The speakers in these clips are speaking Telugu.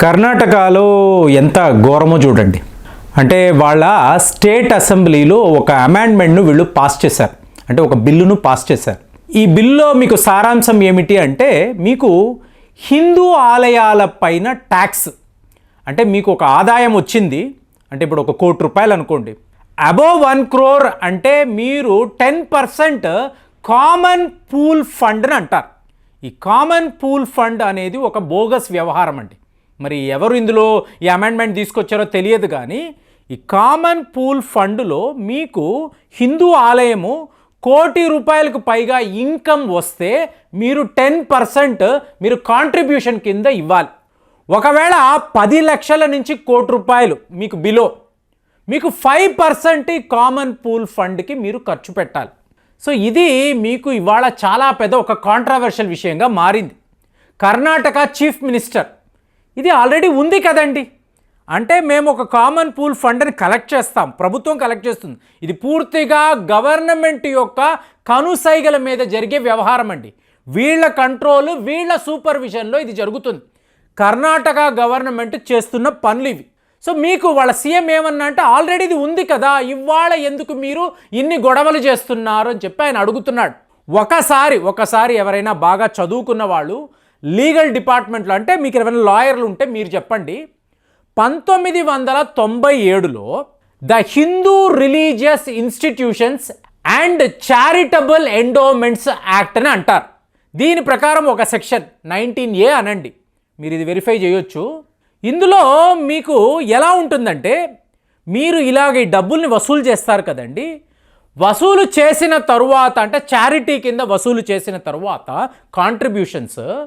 కర్ణాటకలో ఎంత ఘోరమో చూడండి. అంటే వాళ్ళ స్టేట్ అసెంబ్లీలో ఒక అమెండ్మెంట్ను వీళ్ళు పాస్ చేశారు. అంటే ఒక బిల్లును పాస్ చేశారు. ఈ బిల్లులో మీకు సారాంశం ఏమిటి అంటే మీకు హిందూ ఆలయాల పైన ట్యాక్స్. అంటే మీకు ఒక ఆదాయం వచ్చింది. అంటే ఇప్పుడు ఒక కోటి రూపాయలు అనుకోండి. అబోవ్ వన్ క్రోర్ అంటే మీరు ten percent common pool fund అని అంటారు. ఈ కామన్ పూల్ ఫండ్ అనేది ఒక బోగస్ వ్యవహారం అండి. మరి ఎవరు ఇందులో ఈ అమెండ్మెంట్ తీసుకొచ్చారో తెలియదు కానీ ఈ కామన్ పూల్ ఫండ్లో మీకు హిందూ ఆలయము కోటి రూపాయలకు పైగా ఇన్కమ్ వస్తే మీరు టెన్ పర్సెంట్ మీరు కాంట్రిబ్యూషన్ కింద ఇవ్వాలి. ఒకవేళ పది లక్షల నుంచి కోటి రూపాయలు మీకు బిలో మీకు ఫైవ్ పర్సెంట్ ఈ కామన్ పూల్ ఫండ్కి మీరు ఖర్చు పెట్టాలి. సో ఇది మీకు ఇవాళ చాలా పెద్ద ఒక కాంట్రవర్షియల్ విషయంగా మారింది. కర్ణాటక చీఫ్ మినిస్టర్ ఇది ఆల్రెడీ ఉంది కదండి. అంటే మేము ఒక కామన్ పూల్ ఫండ్ని కలెక్ట్ చేస్తాం. ప్రభుత్వం కలెక్ట్ చేస్తుంది. ఇది పూర్తిగా గవర్నమెంట్ యొక్క కనుసైగల మీద జరిగే వ్యవహారం అండి. వీళ్ళ కంట్రోల్ వీళ్ళ సూపర్విజన్లో ఇది జరుగుతుంది. కర్ణాటక గవర్నమెంట్ చేస్తున్న పనులు ఇవి. సో మీకు వాళ్ళ సీఎం ఏమన్నా అంటే ఆల్రెడీ ఇది ఉంది కదా ఇవాళ ఎందుకు మీరు ఇన్ని గొడవలు చేస్తున్నారు అని చెప్పి ఆయన అడుగుతున్నాడు. ఒకసారి ఒకసారి ఎవరైనా బాగా చదువుకున్న వాళ్ళు లీగల్ డిపార్ట్మెంట్లో అంటే మీకు ఎవరైనా లాయర్లు ఉంటే మీరు చెప్పండి. పంతొమ్మిది వందల తొంభై ఏడులో the Hindu religious institutions and charitable endowments act అని అంటారు. దీని ప్రకారం ఒక సెక్షన్ నైన్టీన్ ఏ అనండి. మీరు ఇది వెరిఫై చేయొచ్చు. ఇందులో మీకు ఎలా ఉంటుందంటే మీరు ఇలాగ ఈ డబ్బుల్ని వసూలు చేస్తారు కదండి. వసూలు చేసిన తరువాత అంటే చారిటీ కింద వసూలు చేసిన తరువాత కాంట్రిబ్యూషన్స్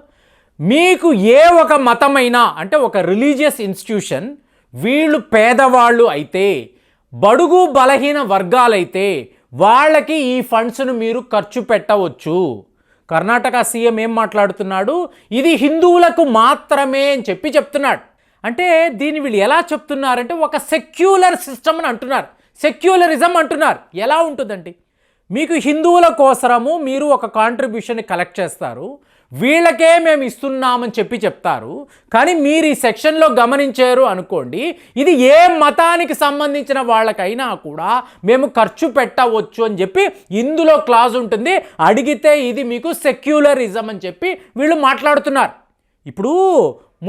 మీకు ఏ ఒక మతమైనా అంటే ఒక రిలీజియస్ ఇన్స్టిట్యూషన్ వీళ్ళు పేదవాళ్ళు అయితే బడుగు బలహీన వర్గాలైతే వాళ్ళకి ఈ ఫండ్స్ను మీరు ఖర్చు పెట్టవచ్చు. కర్ణాటక సీఎం ఏం మాట్లాడుతున్నాడు? ఇది హిందువులకు మాత్రమే అని చెప్పి చెప్తున్నాడు. అంటే దీన్ని వీళ్ళు ఎలా చెప్తున్నారంటే ఒక సెక్యులర్ సిస్టమ్ అని అంటున్నారు. సెక్యులరిజం అంటున్నారు. ఎలా ఉంటుందండి? మీకు హిందువుల కోసరము మీరు ఒక కాంట్రిబ్యూషన్ కలెక్ట్ చేస్తారు. వీళ్ళకే మేము ఇస్తున్నామని చెప్పి చెప్తారు. కానీ మీరు ఈ సెక్షన్లో గమనించారు అనుకోండి ఇది ఏ మతానికి సంబంధించిన వాళ్ళకైనా కూడా మేము ఖర్చు పెట్టవచ్చు అని చెప్పి ఇందులో క్లాజ్ ఉంటుంది. అడిగితే ఇది మీకు సెక్యులరిజం అని చెప్పి వీళ్ళు మాట్లాడుతున్నారు. ఇప్పుడు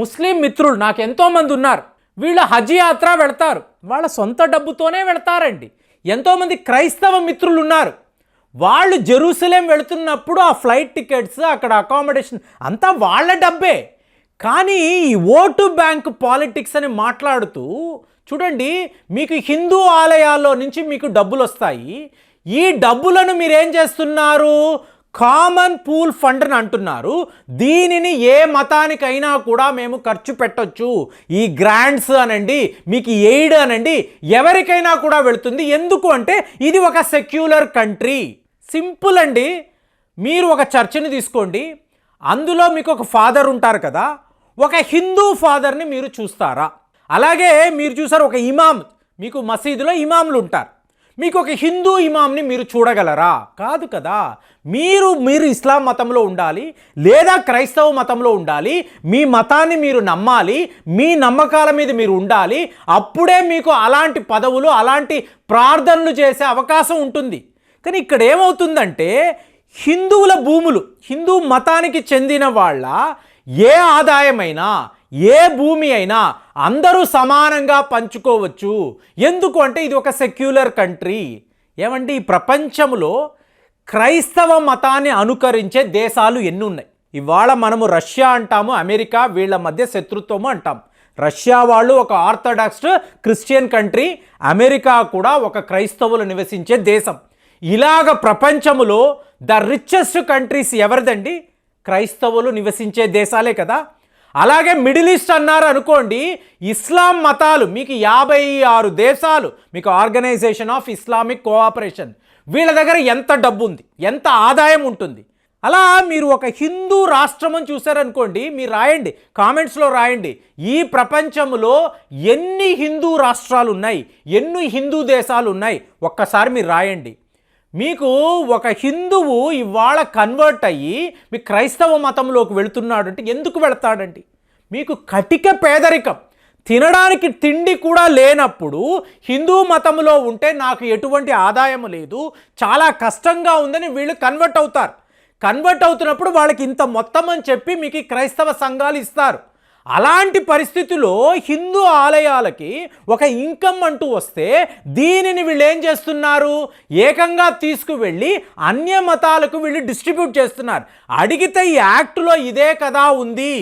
ముస్లిం మిత్రులు నాకు ఎంతోమంది ఉన్నారు. వీళ్ళు హజ్ యాత్ర వెళ్తారు. వాళ్ళ సొంత డబ్బుతోనే వెళ్తారండి. ఎంతోమంది క్రైస్తవ మిత్రులు ఉన్నారు. వాళ్ళు జెరూసలేం వెళుతున్నప్పుడు ఆ ఫ్లైట్ టికెట్స్ అక్కడ అకామిడేషన్ అంతా వాళ్ళ డబ్బే. కానీ ఈ ఓటు బ్యాంక్ పాలిటిక్స్ అని మాట్లాడుతూ చూడండి మీకు హిందూ ఆలయాల్లో నుంచి మీకు డబ్బులు వస్తాయి ఈ డబ్బులను మీరేం చేస్తున్నారు? కామన్ పూల్ ఫండ్ అని అంటున్నారు. దీనిని ఏ మతానికైనా కూడా మేము ఖర్చు పెట్టొచ్చు. ఈ గ్రాంట్స్ అనండి మీకు ఎయిడ్ అనండి ఎవరికైనా కూడా వెళుతుంది. ఎందుకు అంటే ఇది ఒక సెక్యులర్ కంట్రీ. సింపుల్ అండి. మీరు ఒక చర్చిని తీసుకోండి. అందులో మీకు ఒక ఫాదర్ ఉంటారు కదా. ఒక హిందూ ఫాదర్ని మీరు చూస్తారా? అలాగే మీరు చూసారు ఒక ఇమామ్ మీకు మసీదులో ఇమాంలు ఉంటారు. మీకు ఒక హిందూ ఇమాంని మీరు చూడగలరా? కాదు కదా. మీరు మీరు ఇస్లాం మతంలో ఉండాలి లేదా క్రైస్తవ మతంలో ఉండాలి మీ మతాన్ని మీరు నమ్మాలి మీ నమ్మకాల మీద మీరు ఉండాలి అప్పుడే మీకు అలాంటి పదవులు అలాంటి ప్రార్థనలు చేసే అవకాశం ఉంటుంది. కానీ ఇక్కడ ఏమవుతుందంటే హిందువుల భూములు హిందూ మతానికి చెందిన వాళ్ళ ఏ ఆదాయమైనా ఏ భూమి అయినా అందరూ సమానంగా పంచుకోవచ్చు. ఎందుకు అంటే ఇది ఒక సెక్యులర్ కంట్రీ. ఏమంటే ఈ ప్రపంచంలో క్రైస్తవ మతాన్ని అనుకరించే దేశాలు ఎన్ని ఉన్నాయి? ఇవాళ మనము రష్యా అంటాము అమెరికా వీళ్ళ మధ్య శత్రుత్వము అంటాం. రష్యా వాళ్ళు ఒక ఆర్థడాక్స్ క్రిస్టియన్ కంట్రీ అమెరికా కూడా ఒక క్రైస్తవులు నివసించే దేశం. ఇలాగ ప్రపంచములో ద రిచెస్ట్ కంట్రీస్ ఎవరిదండి? క్రైస్తవులు నివసించే దేశాలే కదా. అలాగే మిడిల్ ఈస్ట్ అన్నారు అనుకోండి ఇస్లాం మతాలు మీకు యాభై ఆరు దేశాలు మీకు ఆర్గనైజేషన్ ఆఫ్ ఇస్లామిక్ కోఆపరేషన్ వీళ్ళ దగ్గర ఎంత డబ్బు ఉంది ఎంత ఆదాయం ఉంటుంది? అలా మీరు ఒక హిందూ రాష్ట్రం అని చూసారనుకోండి మీరు రాయండి కామెంట్స్లో రాయండి ఈ ప్రపంచంలో ఎన్ని హిందూ రాష్ట్రాలు ఉన్నాయి ఎన్ని హిందూ దేశాలు ఉన్నాయి ఒక్కసారి మీరు రాయండి. మీకు ఒక హిందువు ఇవాళ కన్వర్ట్ అయ్యి మీ క్రైస్తవ మతంలోకి వెళుతున్నాడు అంటే ఎందుకు వెళతాడండి? మీకు కటిక పేదరికం. తినడానికి తిండి కూడా లేనప్పుడు హిందూ మతంలో ఉంటే నాకు ఎటువంటి ఆదాయం లేదు చాలా కష్టంగా ఉందని వీళ్ళు కన్వర్ట్ అవుతారు. కన్వర్ట్ అవుతున్నప్పుడు వాళ్ళకి ఇంత మొత్తం అని చెప్పి మీకు క్రైస్తవ సంఘాలు ఇస్తారు. అలాంటి పరిస్థితిలో హిందూ ఆలయాలకి ఒక ఇన్కమ్ అంటూ వస్తే దీనిని వీళ్ళు ఏం చేస్తున్నారు? ఏకంగా తీసుకువెళ్ళి అన్య మతాలకు వీళ్ళు డిస్ట్రిబ్యూట్ చేస్తున్నారు. అడిగితే ఈ యాక్ట్లో ఇదే కదా ఉంది.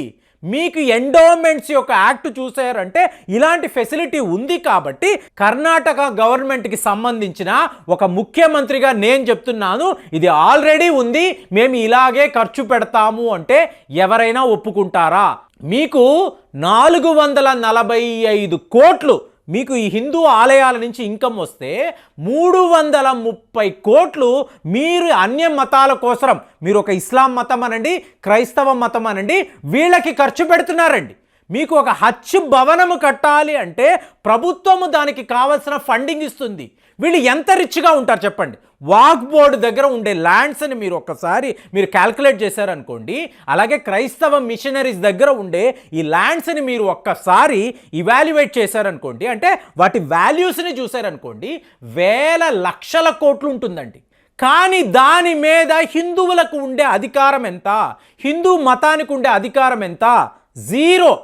మీకు ఎండోమెంట్స్ యొక్క యాక్ట్ చూసారంటే ఇలాంటి ఫెసిలిటీ ఉంది కాబట్టి కర్ణాటక గవర్నమెంట్కి సంబంధించిన ఒక ముఖ్యమంత్రిగా నేను చెప్తున్నాను ఇది ఆల్రెడీ ఉంది మేము ఇలాగే ఖర్చు పెడతాము అంటే ఎవరైనా ఒప్పుకుంటారా? మీకు నాలుగు వందల నలభై ఐదు కోట్లు మీకు ఈ హిందూ ఆలయాల నుంచి ఇన్కమ్ వస్తే మూడు వందల ముప్పై కోట్లు మీరు అన్య మతాల కోసరం. మీరు ఒక ఇస్లాం మతం అనండి క్రైస్తవ మతం అనండి వీళ్ళకి ఖర్చు పెడుతున్నారండి. మీకు ఒక హజ్ భవనము కట్టాలి అంటే ప్రభుత్వము దానికి కావలసిన ఫండింగ్ ఇస్తుంది. వీళ్ళు ఎంత రిచ్గా ఉంటారు చెప్పండి. వాక్ బోర్డు దగ్గర ఉండే ల్యాండ్స్ని మీరు ఒక్కసారి మీరు క్యాల్కులేట్ చేశారనుకోండి అలాగే క్రైస్తవ మిషనరీస్ దగ్గర ఉండే ఈ ల్యాండ్స్ని మీరు ఒక్కసారి ఇవాల్యుయేట్ చేశారనుకోండి అంటే వాటి వాల్యూస్ని చూశారనుకోండి వేల లక్షల కోట్లు ఉంటుందండి. కానీ దాని మీద హిందువులకు ఉండే అధికారం ఎంత? హిందూ మతానికి ఉండే అధికారం ఎంత? జీరో.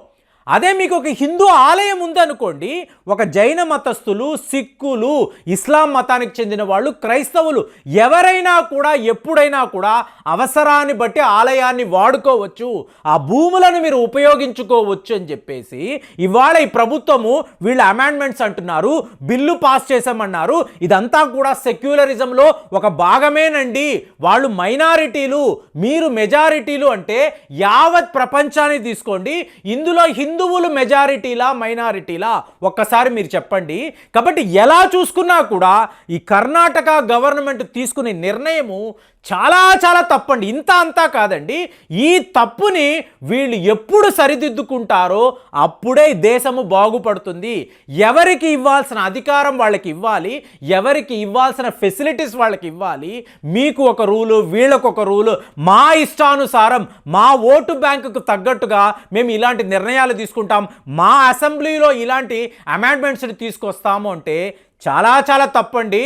అదే మీకు ఒక హిందూ ఆలయం ఉందనుకోండి ఒక జైన మతస్థులు సిక్కులు ఇస్లాం మతానికి చెందిన వాళ్ళు క్రైస్తవులు ఎవరైనా కూడా ఎప్పుడైనా కూడా అవసరాన్ని బట్టి ఆలయాన్ని వాడుకోవచ్చు ఆ భూములను మీరు ఉపయోగించుకోవచ్చు అని చెప్పేసి ఇవాళ ఈ ప్రభుత్వము వీళ్ళు అమెండ్మెంట్స్ అంటున్నారు బిల్లు పాస్ చేసామన్నారు ఇదంతా కూడా సెక్యులరిజంలో ఒక భాగమేనండి. వాళ్ళు మైనారిటీలు మీరు మెజారిటీలు అంటే యావత్ ప్రపంచాన్ని తీసుకోండి. ఇందులో హిందువులు మెజారిటీలా మైనారిటీలా ఒక్కసారి మీరు చెప్పండి. కాబట్టి ఎలా చూసుకున్నా కూడా ఈ కర్ణాటక గవర్నమెంట్ తీసుకునే నిర్ణయము చాలా చాలా తప్పండి. ఇంత అంతా కాదండి. ఈ తప్పుని వీళ్ళు ఎప్పుడు సరిదిద్దుకుంటారో అప్పుడే దేశము బాగుపడుతుంది. ఎవరికి ఇవ్వాల్సిన అధికారం వాళ్ళకి ఇవ్వాలి ఎవరికి ఇవ్వాల్సిన ఫెసిలిటీస్ వాళ్ళకి ఇవ్వాలి మీకు ఒక రూలు వీళ్ళకు ఒక రూలు మా ఇష్టానుసారం మా ఓటు బ్యాంకుకు తగ్గట్టుగా మేము ఇలాంటి నిర్ణయాలు తీసుకుంటాం మా అసెంబ్లీలో ఇలాంటి అమెండ్మెంట్స్ని తీసుకొస్తాము అంటే చాలా చాలా తప్పండి.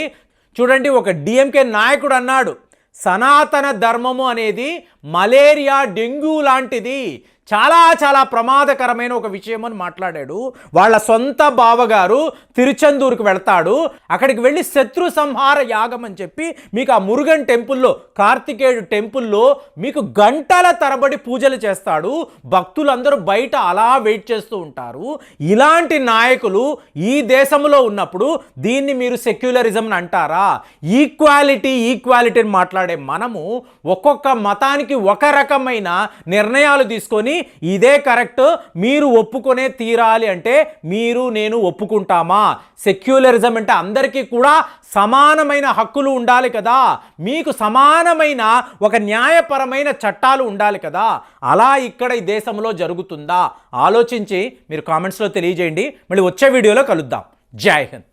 చూడండి ఒక డిఎంకే నాయకుడు అన్నాడు. సనాతన ధర్మము అనేది మలేరియా డెంగ్యూ లాంటిది చాలా చాలా ప్రమాదకరమైన ఒక విషయం అని మాట్లాడాడు. వాళ్ళ సొంత బావగారు తిరుచందూరుకు వెళ్తాడు. అక్కడికి వెళ్ళి శత్రు సంహార యాగం అని చెప్పి మీకు ఆ మురుగన్ టెంపుల్లో కార్తికేయుడు టెంపుల్లో మీకు గంటల తరబడి పూజలు చేస్తాడు. భక్తులందరూ బయట అలా వెయిట్ చేస్తూ ఉంటారు. ఇలాంటి నాయకులు ఈ దేశంలో ఉన్నప్పుడు దీన్ని మీరు సెక్యులరిజం అంటారా? ఈక్వాలిటీ ఈక్వాలిటీని మాట్లాడే మనము ఒక్కొక్క మతానికి ఒక రకమైన నిర్ణయాలు తీసుకొని ఇదే కరెక్ట్ మీరు ఒప్పుకొనే తీరాలి అంటే మీరు నేను ఒప్పుకుంటామా? సెక్యులరిజం అంటే అందరికీ కూడా సమానమైన హక్కులు ఉండాలి కదా. మీకు సమానమైన ఒక న్యాయపరమైన చట్టాలు ఉండాలి కదా. అలా ఇక్కడ ఈ దేశంలో జరుగుతుందా? ఆలోచించి మీరు కామెంట్స్లో తెలియజేయండి. మళ్ళీ వచ్చే వీడియోలో కలుద్దాం. జై హింద్.